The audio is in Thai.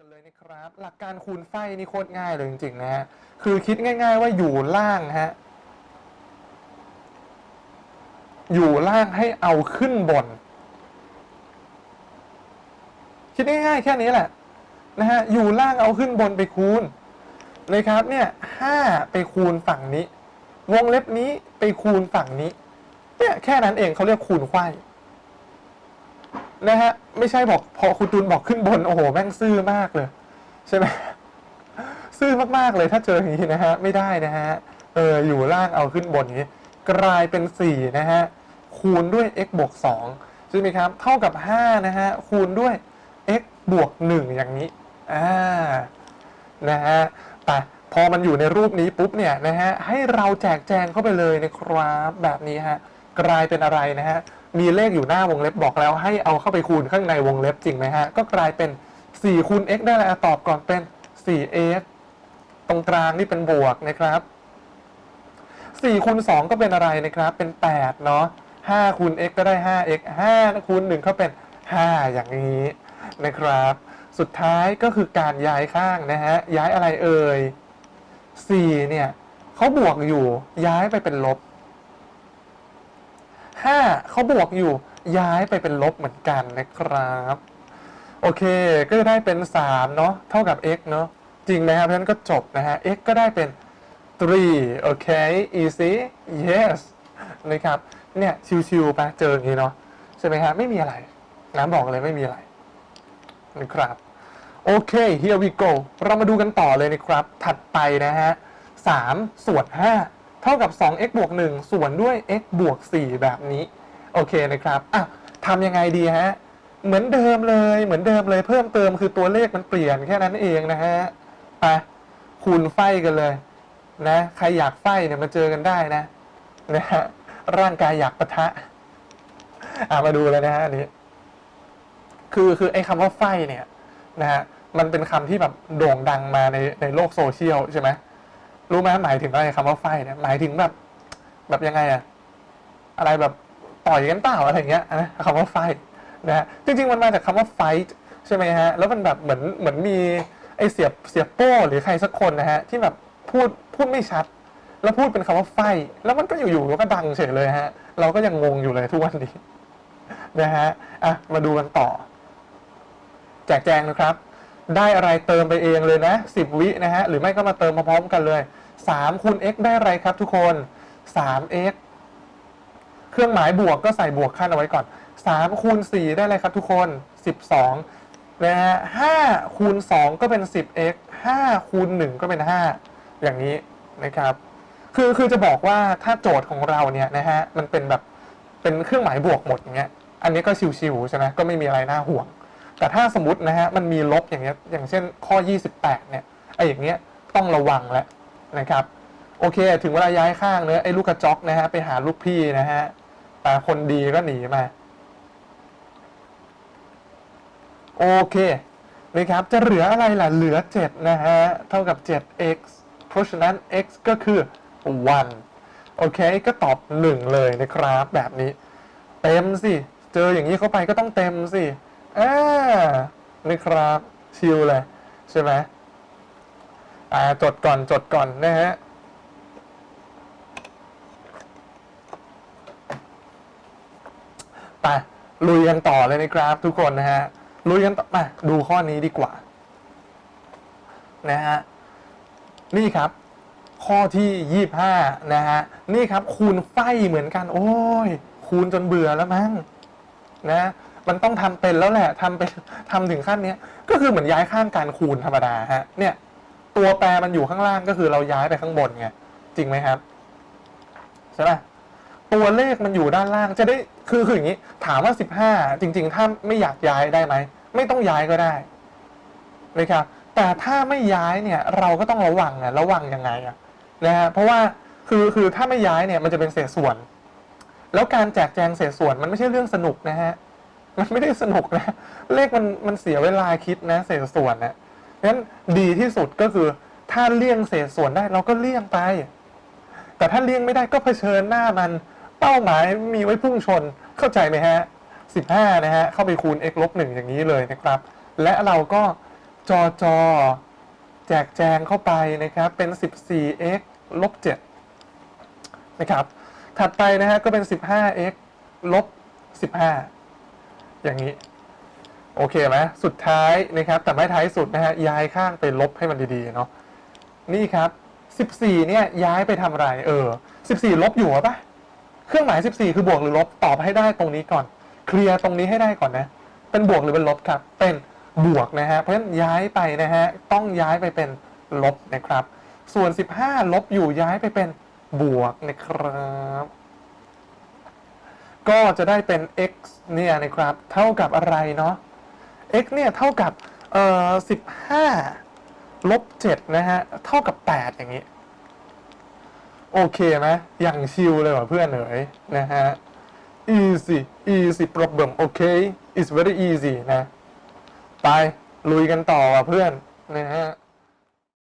กันเลยนะครับ หลักการคูณไฟนี่โคตรง่ายเลยจริงๆนะฮะคือคิดง่าย ๆ ว่าอยู่ล่างฮะอยู่ล่างให้เอาขึ้นบน คิดง่ายๆแค่นี้แหละนะฮะอยู่ล่างเอาขึ้นบนไปคูณนะครับเนี่ยห้าไปคูณฝั่งนี้ วงเล็บนี้ไปคูณฝั่งนี้เนี่ยแค่นั้นเองเขาเรียกคูณไขว้ นะฮะ ไม่ใช่บอกพอคุณตูนบอกขึ้นบน โอ้โห แม่งซื่อมากเลย ใช่ไหมซื่อมากๆเลยถ้าเจออย่างนี้นะฮะ ไม่ได้นะฮะ เออ อยู่ล่างเอาขึ้นบนอย่างนี้ กลายเป็น 4 นะฮะ คูณด้วย x บวก2ใช่ไหมครับ เท่ากับ 5 นะฮะ คูณด้วย x บวก 1 อย่างนี้ อ่า นะฮะแต่พอมันอยู่ในรูปนี้ปุ๊บเนี่ยนะฮะ ให้เราแจกแจงเข้าไปเลยนะครับ แบบนี้ฮะ กลายเป็นอะไรนะฮะ มีเลขอยู่หน้าวงเล็บบอกแล้ว ให้เอาเข้าไปคูณข้างในวงเล็บจริงไหมฮะ ก็กลายเป็น4คูณ x ได้แล้วอะตอบก่อนเป็น 4x ตรงกลางนี่เป็นบวกนะครับ4คูณ2ก็เป็นอะไรนะครับ เป็น8เนาะ5คูณ x ก็ได้ 5x 5คูณ1ก็เป็น 5 อย่างนี้นะครับ สุดท้ายก็คือการย้ายข้างนะฮะ ย้ายอะไรเอ่ย4เนี่ยเขาบวกอยู่ย้ายไปเป็นลบ 5เขาบวกอยู่ย้ายไปเป็นลบเหมือนกันนะครับ โอเค ก็จะได้เป็น3เนาะเท่ากับ x เนาะจริงไหมครับเพราะฉะนั้นก็จบนะฮะ x ก็ได้เป็น 3 โอเค easy yes นะครับเนี่ยชิวๆไปเจออย่างนี้เนาะใช่ไหมฮะไม่มีอะไรน้ำบอกเลยไม่มีอะไรนะครับ โอเค here we go เรามาดูกันต่อเลยนะครับ ถัดไปนะฮะ3ส่วน5 เท่ากับ 2x บวก1ส่วนด้วย x บวก4แบบนี้ โอเคนะครับอะทำยังไงดีฮะ เหมือนเดิมเลย เหมือนเดิมเลย เพิ่มเติมคือตัวเลขมันเปลี่ยนแค่นั้นเองนะฮะไปคูณไฟกันเลย นะ ใครอยากไฟเนี่ยมาเจอกันได้นะ นะฮะ ร่างกายอยากปะทะ อะมาดูเลยนะฮะอันนี้ คือคือไอ้คำว่าไฟเนี่ย นะฮะ มันเป็นคำที่แบบโด่งดังมาในในโลกโซเชียลใช่ไหม รู้ไหมหมายถึงอะไรคำว่าไฟเนี่ยหมายถึงแบบ แบบยังไงอะอะไรแบบต่อยกันเปล่าอะไรอย่างเงี้ยนะคำว่าไฟนะฮะจริงๆมันมาจากคำว่า fight ใช่ไหมฮะแล้วมันแบบเหมือนเหมือนมีไอเสียบเสียบโป้หรือใครสักคนนะฮะที่แบบพูดพูดไม่ชัด แล้วพูดเป็นคำว่าไฟแล้วมันก็อยู่ๆก็ดังเฉยเลยฮะ เราก็ยังงงอยู่เลยทุกวันนี้นะฮะอะมาดูกันต่อ แจกแจงนะครับ ได้อะไรเติมไปเองเลยนะ 10 วินะฮะ หรือไม่ก็มาเติมมาพร้อมกันเลย 3คูณ x ได้อะไรครับทุกคน 3x เครื่องหมายบวกก็ใส่บวกขั้นเอาไว้ก่อน 3คูณ4ได้อะไรครับทุกคน 12นะฮะ5คูณ2ก็เป็น 10x 5คูณ1ก็เป็น 5 อย่างนี้นะครับ คือคือจะบอกว่าถ้าโจทย์ของเราเนี่ยนะฮะ มันเป็นแบบเป็นเครื่องหมายบวกหมดอย่างเงี้ย อันนี้ก็ชิวๆใช่ไหมก็ไม่มีอะไรน่าห่วง แต่ถ้าสมมตินะฮะมันมีลบอย่างเงี้ยอย่างเช่นข้อ 28 เนี่ยไอ้อย่างเงี้ยต้องระวังแล้วนะครับโอเค ถึงเวลาย้ายข้างเนื้อไอ้ลูกกระจอกนะฮะไปหาลูกพี่นะฮะแต่คนดีก็หนีมาโอเคนะครับจะเหลืออะไรล่ะเหลือ 7 นะฮะ เท่ากับ 7x เพราะฉะนั้น x ก็คือ 1 โอเค ก็ตอบ 1 เลยนะครับ แบบนี้ เต็มสิ เจออย่างนี้เข้าไปก็ต้องเต็มสิ อ่านะครับชิลเลยใช่ไหมอ่าจดก่อนจดก่อนนะฮะไปลุยกันต่อเลยนะครับทุกคนนะฮะลุยกันต่อมาดูข้อนี้ดีกว่านะฮะนี่ครับ ข้อที่ยี่ห้านะฮะนี่ครับคูณไฟเหมือนกัน โอ้ย คูณจนเบื่อแล้วมั้งนะ มันต้องทำเป็นแล้วแหละทำเป็นทำถึงขั้นเนี้ยก็คือเหมือนย้ายข้างการคูณธรรมดาฮะเนี่ย ตัวแปรมันอยู่ข้างล่างก็คือเราย้ายไปข้างบนไงจริงไหมครับใช่ไหมตัวเลขมันอยู่ด้านล่างจะได้คือคืออย่างนี้ ถามว่า15จริง ๆ ถ้าไม่อยากย้ายได้ไหมไม่ต้องย้ายก็ได้นะครับแต่ถ้าไม่ย้ายเนี่ย เราก็ต้องระวังอะระวังยังไงอะนะฮะเพราะว่าคือคือถ้าไม่ย้ายเนี่ยมันจะเป็นเศษส่วน แล้วการแจกแจงเศษส่วนมันไม่ใช่เรื่องสนุกนะฮะ มันไม่ได้สนุกนะ เลขมันมันเสียเวลาคิดนะ เศษส่วนนะงั้นดีที่สุดก็คือ ถ้าเลี่ยงเศษส่วนได้เราก็เลี่ยงไป แต่ถ้าเลี่ยงไม่ได้ก็เผชิญหน้ามัน เป้าหมายมีไว้พุ่งชนเข้าใจไหมฮะ15นะฮะ เข้าไปคูณ x ลบ1อย่างนี้เลยนะครับ และเราก็จอจอแจกแจงเข้าไปนะครับเป็น 14x ลบ7นะครับ ถัดไปนะฮะก็เป็น 15x ลบ 15 อย่างนี้ โอเคไหมสุดท้ายนะครับ แต่ไม่ท้ายสุดนะฮะย้ายข้างไปลบให้มันดีๆเนาะนี่ครับ 14 เนี่ยย้ายไปทำอะไร เออ 14 ลบอยู่หรอปะเครื่องหมาย 14 คือบวกหรือลบตอบให้ได้ตรงนี้ก่อน เคลียร์ตรงนี้ให้ได้ก่อนนะ เป็นบวกหรือเป็นลบครับ เป็นบวกนะฮะเพราะฉะนั้นย้ายไปนะฮะต้องย้ายไปเป็นลบนะครับ ส่วน 15 ลบอยู่ย้ายไปเป็นบวกนะครับ ก็จะได้เป็น x เนี่ยนะครับ เท่ากับอะไรเนาะ x เนี่ยเท่ากับเอ่อ15ลบ7นะฮะ เท่ากับ8อย่างนี้ โอเคไหมอย่างชิลเลยว่ะเพื่อนเอ๋ยนะฮะ easy easy problem โอเค it's very easy นะ ไป ลุยกันต่อว่ะเพื่อนนะฮะ